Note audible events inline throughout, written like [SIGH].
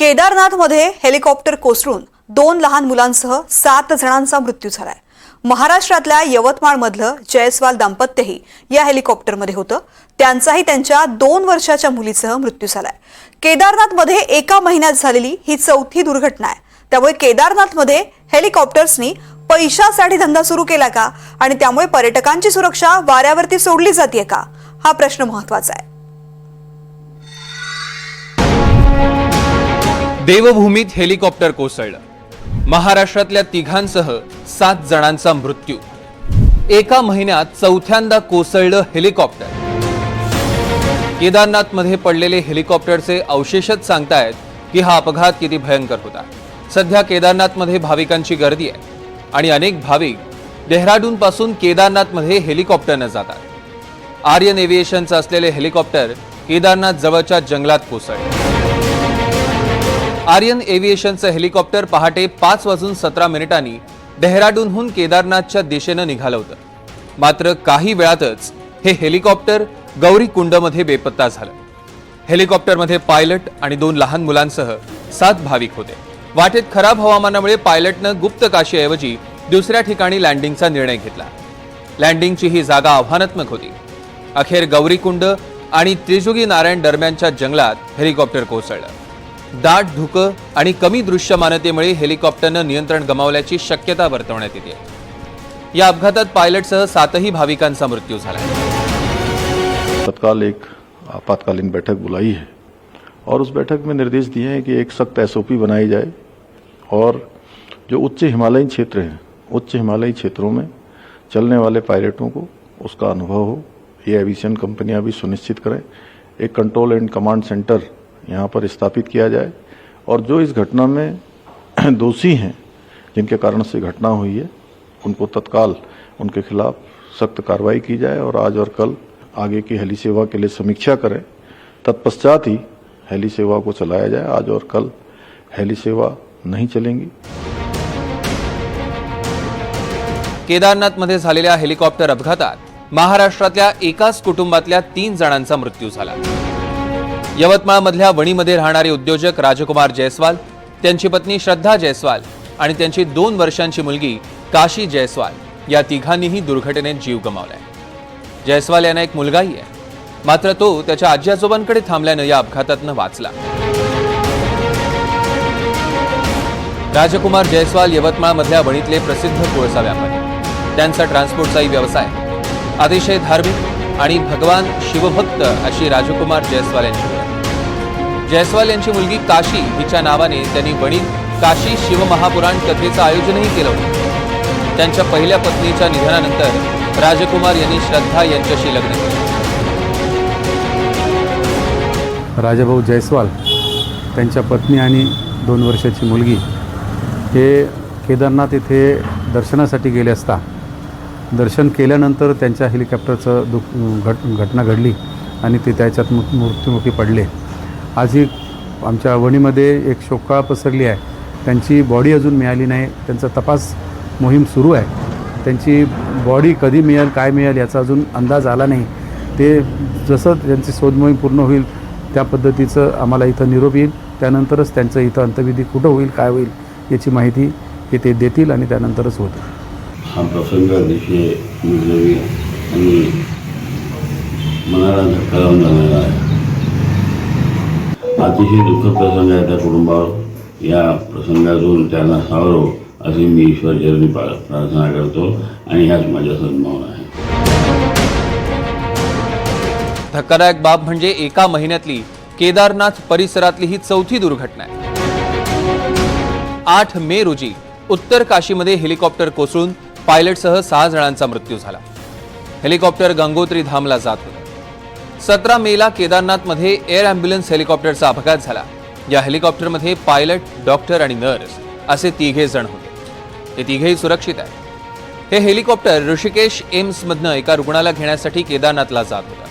केदारनाथमध्ये helicopter कोसळून दोन लहान मुलांसह सात जणांचा मृत्यू झालाय. महाराष्ट्रातल्या यवतमाळमधलं जयस्वाल दाम्पत्यही या हेलिकॉप्टरमध्ये होतं. त्यांचाही त्यांच्या दोन वर्षाच्या मुलीसह मृत्यू झालाय. केदारनाथमध्ये एका महिन्यात झालेली ही चौथी दुर्घटना आहे. त्यामुळे केदारनाथमध्ये हेलिकॉप्टर्सनी पैशासाठी धंदा सुरू केला का? आणि त्यामुळे पर्यटकांची सुरक्षा वाऱ्यावरती सोडली जाते का? हा प्रश्न महत्त्वाचा आहे. देवभूमीत हेलिकॉप्टर कोसळलं. महाराष्ट्रातल्या तिघांसह सात जणांचा मृत्यू. एका महिन्यात चौथ्यांदा कोसळलं हेलिकॉप्टर. केदारनाथमध्ये पडलेले हेलिकॉप्टरचे अवशेषच सांगतायत की हा अपघात किती भयंकर होता. सध्या केदारनाथमध्ये भाविकांची गर्दी आहे आणि अनेक भाविक डेहराडूनपासून केदारनाथमध्ये हेलिकॉप्टरनं जातात. आर्यन एव्हिएशनचं असलेले हेलिकॉप्टर केदारनाथ जवळच्या जंगलात कोसळले. आर्यन एव्हिएशनचं हेलिकॉप्टर पहाटे पाच वाजून सतरा मिनिटांनी डेहराडूनहून केदारनाथच्या दिशेनं निघालं होतं. मात्र काही वेळातच हे हेलिकॉप्टर गौरीकुंडमध्ये बेपत्ता झालं. हेलिकॉप्टरमध्ये पायलट आणि दोन लहान मुलांसह सात भाविक होते. वाटेत खराब हवामानामुळे पायलटनं गुप्त काशीऐवजी दुसऱ्या ठिकाणी लँडिंगचा निर्णय घेतला. लँडिंगची ही जागा आव्हानात्मक होती. अखेर गौरीकुंड आणि त्रिजुगी नारायण दरम्यानच्या जंगलात हेलिकॉप्टर कोसळलं. दाट धुकं आणि कमी दृश्यमानतेमुळे हेलिकॉप्टरनं नियंत्रण गमावल्याची शक्यता वर्तवण्यात येते. या अपघातात पायलटसह सातही भाविकांचा मृत्यू झाला. तत्काल एक आपातकालीन बैठक बुलाई है और उस बैठक में निर्देश दिए हैं कि एक सख्त एसओपी बनाई जाए और जो उच्च हिमालयी क्षेत्र हैं उच्च हिमालयी क्षेत्रों में चलने वाले पायलटों को उसका अनुभव हो ये एविएशन कंपनियां भी सुनिश्चित करें एक कंट्रोल एंड कमांड सेंटर यहाँ पर स्थापित किया जाए। और जो इस घटना में [CLEARS THROAT] दोषी हैं, जिनके कारण से घटना हुई है, उनको तत्काल उनके खिलाफ सख्त कार्रवाई की जाए और आज और कल आगे की हेली सेवा के लिए समीक्षा करें। तत्पश्चात ही हेली सेवा को चलाया जाए। आज और कल हेली सेवा नहीं चलेंगी। केदारनाथमध्ये झालेल्या हेलिकॉप्टर अपघातात महाराष्ट्रातल्या एकाच कुटुंबातल्या तीन जणांचा मृत्यू झाला. यवतमाळमधल्या वणीमध्ये राहणारे उद्योजक राजकुमार जयस्वाल त्यांची पत्नी श्रद्धा जयस्वाल आणि त्यांची दोन वर्षांची मुलगी काशी जयस्वाल या तिघांनीही दुर्घटनेत जीव गमावलाय. जयस्वाल यांना एक मुलगाही आहे. मात्र तो त्याच्या आजी आजोबांकडे थांबल्यानं या अपघातातनं वाचला. राजकुमार जयस्वाल यवतमाळमधल्या वणीतले प्रसिद्ध कोळसा व्यापारी. त्यांचा ट्रान्सपोर्टचाही व्यवसाय. अतिशय धार्मिक आणि भगवान शिवभक्त अशी राजकुमार जयस्वाल यांची जयस्वाल यांची मुलगी काशी हिच्या नावाने त्यांनी वणीत काशी शिवमहापुराण कथेचं आयोजनही केलं होतं. त्यांच्या पहिल्या पत्नीच्या निधनानंतर राजकुमार यांनी श्रद्धा यांच्याशी लग्न केलं. राजाभाऊ जयस्वाल त्यांच्या पत्नी आणि दोन वर्षाची मुलगी हे केदारनाथ येथे दर्शनासाठी गेले असता दर्शन केल्यानंतर त्यांच्या हेलिकॉप्टरचं दुख घट घटना घडली आणि ते त्याच्यात मृ मृत्युमुखी पडले. आजही आमच्या वणीमध्ये एक शोकाळ पसरली आहे. त्यांची बॉडी अजून मिळाली नाही. त्यांचा तपास मोहीम सुरू आहे. त्यांची बॉडी कधी मिळेल काय मिळेल याचा अजून अंदाज आला नाही. ते जसं त्यांची शोधमोहीम पूर्ण होईल त्या पद्धतीचं आम्हाला इथं निरोप येईल. त्यानंतरच त्यांचं इथं अंतविधी कुठं होईल काय होईल याची माहिती हे ते देतील आणि त्यानंतरच होतं हा प्रसंग अतिशय आणि मनाला धक्का लावून जाणारा आहे. अतिशय दुःख प्रसंग आहे त्या कुटुंबावर. या प्रसंगातून त्यांना सावरो अशी मी ईश्वरचरणी प्रा- प्रार्थना करतो आणि ह्याच माझ्या सद्भावना आहे. धक्कादायक बाब म्हणजे एका महिन्यातली केदारनाथ परिसरातली ही चौथी दुर्घटना आहे. आठ मे रोजी उत्तर काशीमध्ये हेलिकॉप्टर कोसळून पायलटसह सहा जणांचा मृत्यू झाला. हेलिकॉप्टर गंगोत्री धामला जात होतं. सतरा मेला केदारनाथमध्ये एअर अँब्युलन्स हेलिकॉप्टरचा अपघात झाला. या हेलिकॉप्टरमध्ये पायलट डॉक्टर आणि नर्स असे तिघे जण होते. हे तिघेही सुरक्षित आहेत. हे हेलिकॉप्टर ऋषिकेश एम्समधनं एका रुग्णाला घेण्यासाठी केदारनाथला जात होतं.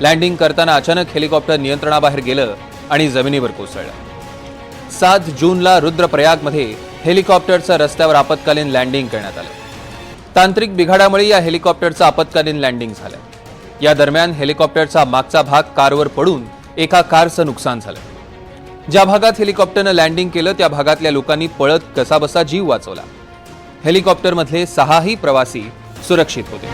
लँडिंग करताना अचानक हेलिकॉप्टर नियंत्रणाबाहेर गेलं आणि जमिनीवर कोसळलं. सात जूनला रुद्रप्रयागमध्ये हेलिकॉप्टरचं रस्त्यावर आपत्कालीन लँडिंग करण्यात आलं. तांत्रिक बिघाडामुळे या हेलिकॉप्टरचं आपत्कालीन लँडिंग झालं. या दरम्यान हेलिकॉप्टरचा मागचा भाग कारवर पडून एका कारचं नुकसान झालं. ज्या भागात हेलिकॉप्टरनं लँडिंग केलं त्या भागातल्या लोकांनी पळत कसाबसा जीव वाचवला. हेलिकॉप्टरमधले सहाही प्रवासी सुरक्षित होते.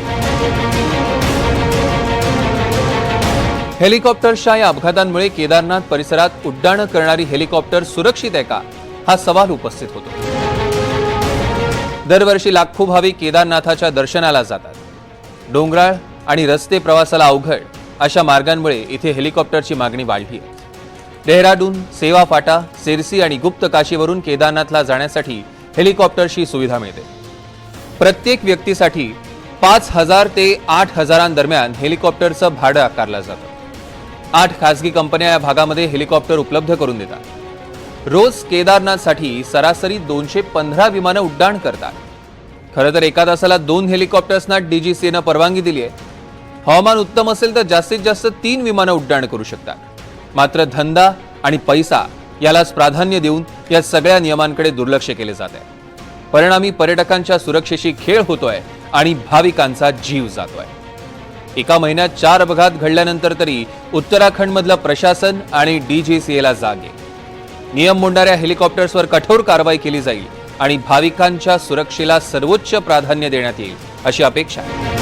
हेलिकॉप्टर्सच्या या अपघातांमुळे केदारनाथ परिसरात उड्डाणं करणारी हेलिकॉप्टर सुरक्षित आहे का हा सवाल उपस्थित होतो. दरवर्षी लाखो भाविक केदारनाथाच्या दर्शनाला जातात. डोंगराळ आणि रस्ते प्रवासाला अवघड अशा मार्गांमुळे इथे हेलिकॉप्टरची मागणी वाढली आहे. डेहराडून सेवा फाटा सिरसी आणि गुप्त काशीवरून केदारनाथला जाण्यासाठी हेलिकॉप्टरची सुविधा मिळते. प्रत्येक व्यक्तीसाठी पाच हजार ते आठ हजारांदरम्यान हेलिकॉप्टरचं भाडं आकारलं जातं. आठ खासगी कंपन्या या भागामध्ये हेलिकॉप्टर उपलब्ध करून देतात. रोज केदारनाथसाठी सरासरी दोनशे पंधरा विमानं उड्डाण करतात. खरं तर एका तासाला दोन हेलिकॉप्टर्सना डीजीसीएनं परवानगी दिली आहे. हवामान उत्तम असेल तर जास्तीत जास्त तीन विमानं उड्डाण करू शकतात. मात्र धंदा आणि पैसा यालाच प्राधान्य देऊन या सगळ्या नियमांकडे दुर्लक्ष केले जात आहे. परिणामी पर्यटकांच्या सुरक्षेशी खेळ होतोय आणि भाविकांचा जीव जातोय. एका महिन्यात चार अपघात घडल्यानंतर तरी उत्तराखंडमधलं प्रशासन आणि डीजीसीएला जागे नियम मोडणाऱ्या हेलिकॉप्टर्सवर कठोर कारवाई केली जाईल आणि भाविकांच्या सुरक्षेला सर्वोच्च प्राधान्य देण्यात येईल अशी अपेक्षा आहे.